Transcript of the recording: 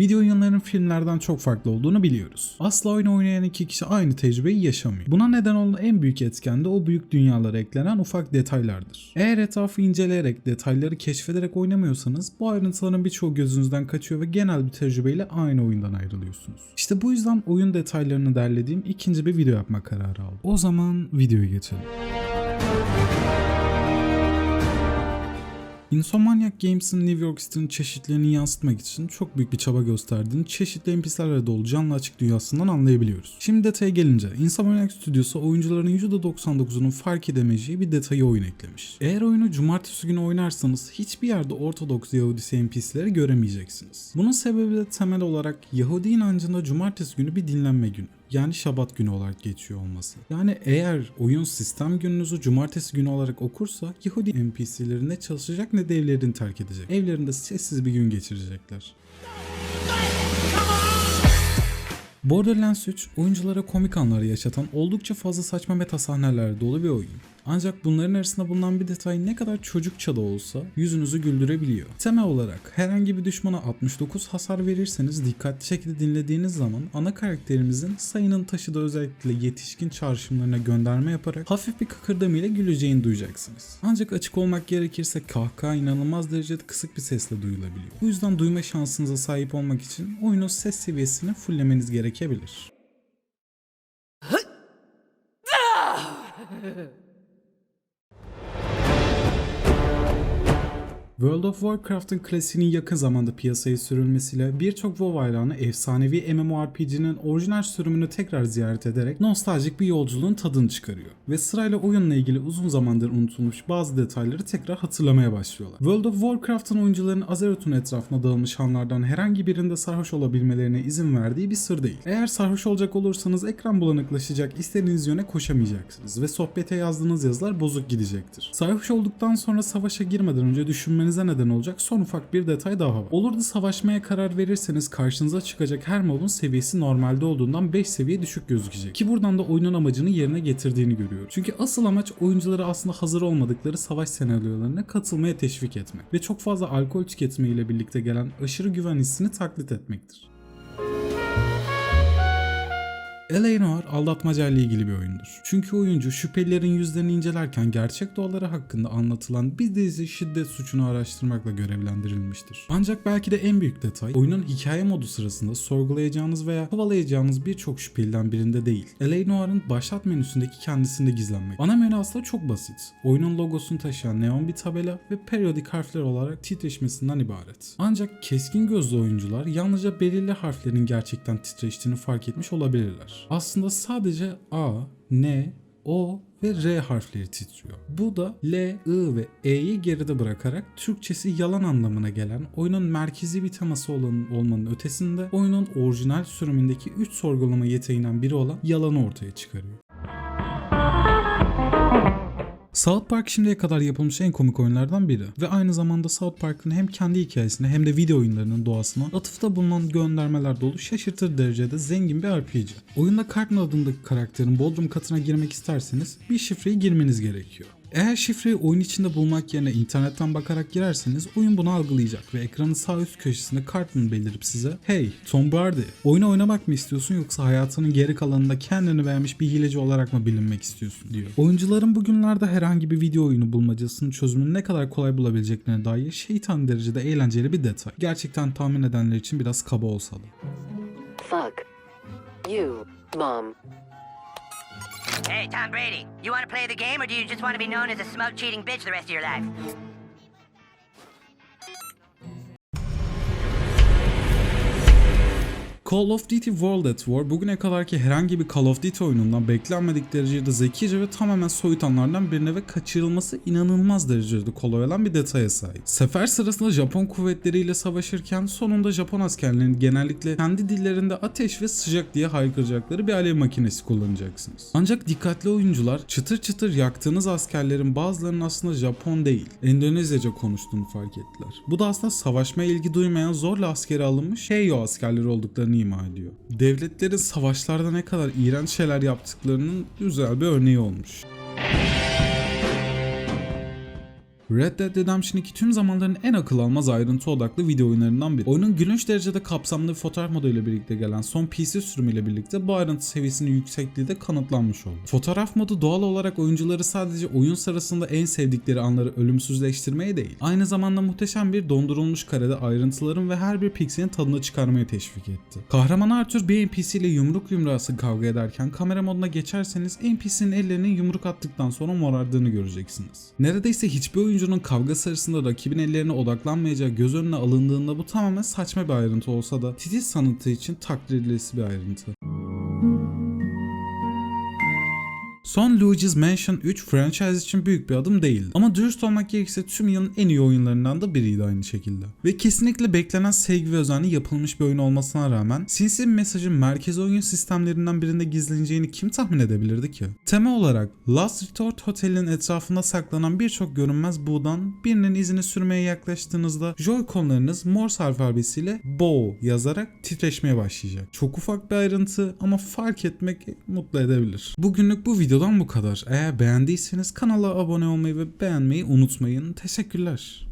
Video oyunların filmlerden çok farklı olduğunu biliyoruz. Asla oyun oynayan iki kişi aynı tecrübeyi yaşamıyor. Buna neden olan en büyük etken de o büyük dünyalara eklenen ufak detaylardır. Eğer etrafı inceleyerek, detayları keşfederek oynamıyorsanız bu ayrıntıların birçoğu gözünüzden kaçıyor ve genel bir tecrübeyle aynı oyundan ayrılıyorsunuz. İşte bu yüzden oyun detaylarını derlediğim ikinci bir video yapma kararı aldım. O zaman videoya geçelim. Insomniac Games'in New York City'nin çeşitlerini yansıtmak için çok büyük bir çaba gösterdiğini çeşitli NPC'lerle dolu canlı açık dünyasından anlayabiliyoruz. Şimdi detaya gelince Insomniac Stüdyosu oyuncuların %99'unun fark edemeyeceği bir detayı oyun eklemiş. Eğer oyunu cumartesi günü oynarsanız hiçbir yerde Ortodoks Yahudisi NPC'leri göremeyeceksiniz. Bunun sebebi de temel olarak Yahudi inancında cumartesi günü bir dinlenme günü yani şabat günü olarak geçiyor olması. Yani eğer oyun sistem gününüzü cumartesi günü olarak okursa Yahudi NPC'leri ne çalışacak ne de evlerini terk edecek. Evlerinde sessiz bir gün geçirecekler. Borderlands 3 oyunculara komik anlar yaşatan oldukça fazla saçma meta sahnelerle dolu bir oyun. Ancak bunların arasında bulunan bir detay ne kadar çocukça da olsa yüzünüzü güldürebiliyor. Temel olarak herhangi bir düşmana 69 hasar verirseniz dikkatli şekilde dinlediğiniz zaman ana karakterimizin sayının taşıdığı özellikle yetişkin çağrışımlarına gönderme yaparak hafif bir kıkırdamayla güleceğini duyacaksınız. Ancak açık olmak gerekirse kahkaha inanılmaz derecede kısık bir sesle duyulabiliyor. Bu yüzden duyma şansınıza sahip olmak için oyunun ses seviyesini fulllemeniz gerekebilir. World of Warcraft'ın klasiğinin yakın zamanda piyasaya sürülmesiyle birçok WoW hayranı efsanevi MMORPG'nin orijinal sürümünü tekrar ziyaret ederek nostaljik bir yolculuğun tadını çıkarıyor. Ve sırayla oyunla ilgili uzun zamandır unutulmuş bazı detayları tekrar hatırlamaya başlıyorlar. World of Warcraft'ın oyuncuların Azeroth'un etrafına dağılmış hanlardan herhangi birinde sarhoş olabilmelerine izin verdiği bir sır değil. Eğer sarhoş olacak olursanız ekran bulanıklaşacak, istediğiniz yöne koşamayacaksınız ve sohbete yazdığınız yazılar bozuk gidecektir. Sarhoş olduktan sonra savaşa girmeden önce düşünmenize neden olacak son ufak bir detay daha var. Olur da savaşmaya karar verirseniz karşınıza çıkacak her mobun seviyesi normalde olduğundan 5 seviye düşük gözükecek. Ki buradan da oyunun amacını yerine getirdiğini görüyoruz. Çünkü asıl amaç oyuncuları aslında hazır olmadıkları savaş senaryolarına katılmaya teşvik etmek ve çok fazla alkol tüketmeyle birlikte gelen aşırı güven hissini taklit etmektir. L.A. Noir aldatmaca ile ilgili bir oyundur. Çünkü oyuncu şüphelilerin yüzlerini incelerken gerçek doğaları hakkında anlatılan bir dizi şiddet suçunu araştırmakla görevlendirilmiştir. Ancak belki de en büyük detay oyunun hikaye modu sırasında sorgulayacağınız veya kovalayacağınız birçok şüpheliden birinde değil. L.A. Noir'ın başlat menüsündeki kendisinde gizlenmek. Ana menü aslında çok basit. Oyunun logosunu taşıyan neon bir tabela ve periyodik harfler olarak titreşmesinden ibaret. Ancak keskin gözlü oyuncular yalnızca belirli harflerin gerçekten titreştiğini fark etmiş olabilirler aslında sadece A, N, O ve R harfleri titriyor. Bu da L, I ve E'yi geride bırakarak Türkçesi yalan anlamına gelen oyunun merkezi bir teması olan olmanın ötesinde oyunun orijinal sürümündeki 3 sorgulama yeteneğinden biri olan yalanı ortaya çıkarıyor. South Park şimdiye kadar yapılmış en komik oyunlardan biri ve aynı zamanda South Park'ın hem kendi hikayesine hem de video oyunlarının doğasına atıfta bulunan göndermeler dolu şaşırtır derecede zengin bir RPG. Oyunda Cartman adındaki karakterin bodrum katına girmek isterseniz bir şifreyi girmeniz gerekiyor. Eğer şifreyi oyun içinde bulmak yerine internetten bakarak girerseniz oyun bunu algılayacak ve ekranın sağ üst köşesinde Cartman belirip size Hey Tom Brady oyunu oynamak mı istiyorsun yoksa hayatının geri kalanında kendini beğenmiş bir hileci olarak mı bilinmek istiyorsun diyor. Oyuncuların bugünlerde herhangi bir video oyunu bulmacasının çözümünü ne kadar kolay bulabileceklerine dair şeytan derecede eğlenceli bir detay. Gerçekten tahmin edenler için biraz kaba olsa da. Fuck. You, Mom. Hey, Tom Brady, you want to play the game or do you just want to be known as a smoke cheating bitch the rest of your life? Call of Duty World at War bugüne kadarki herhangi bir Call of Duty oyunundan beklenmedik derecede zekice ve tamamen soyutanlardan birine ve kaçırılması inanılmaz derecede kolay olan bir detaya sahip. Sefer sırasında Japon kuvvetleriyle savaşırken sonunda Japon askerlerinin genellikle kendi dillerinde ateş ve sıcak diye haykıracakları bir alev makinesi kullanacaksınız. Ancak dikkatli oyuncular çıtır çıtır yaktığınız askerlerin bazılarının aslında Japon değil, Endonezyaca konuştuğunu fark ettiler. Bu da aslında savaşmaya ilgi duymayan zorla askere alınmış Heiyo askerleri olduklarını ima ediyor. Devletlerin savaşlarda ne kadar iğrenç şeyler yaptıklarının güzel bir örneği olmuş. Red Dead Redemption 2 tüm zamanların en akıl almaz ayrıntı odaklı video oyunlarından biri. Oyunun gülünç derecede kapsamlı fotoğraf moduyla birlikte gelen son PC sürümüyle birlikte bu ayrıntı seviyesinin yüksekliği de kanıtlanmış oldu. Fotoğraf modu doğal olarak oyuncuları sadece oyun sırasında en sevdikleri anları ölümsüzleştirmeye değil, aynı zamanda muhteşem bir dondurulmuş karede ayrıntıların ve her bir pikselin tadını çıkarmaya teşvik etti. Kahraman Arthur bir NPC ile yumruk yumruğası kavga ederken kamera moduna geçerseniz NPC'nin ellerinin yumruk attıktan sonra morardığını göreceksiniz. Neredeyse hiçbir oyuncunun kavga sırasında rakibin ellerine odaklanmayacağı göz önüne alındığında bu tamamen saçma bir ayrıntı olsa da titiz sanatı için takdir edilesi bir ayrıntı. Son Luigi's Mansion 3 franchise için büyük bir adım değildi. Ama dürüst olmak gerekirse tüm yılın en iyi oyunlarından da biriydi aynı şekilde. Ve kesinlikle beklenen sevgi ve özenle yapılmış bir oyun olmasına rağmen sinsi bir mesajın merkez oyun sistemlerinden birinde gizleneceğini kim tahmin edebilirdi ki? Tema olarak Last Resort Hotel'in etrafında saklanan birçok görünmez buğdan birinin izini sürmeye yaklaştığınızda Joy-Con'larınız Morse alfabesiyle BO yazarak titreşmeye başlayacak. Çok ufak bir ayrıntı ama fark etmek mutlu edebilir. Bugünlük bu videodan bu kadar. Eğer beğendiyseniz kanala abone olmayı ve beğenmeyi unutmayın. Teşekkürler.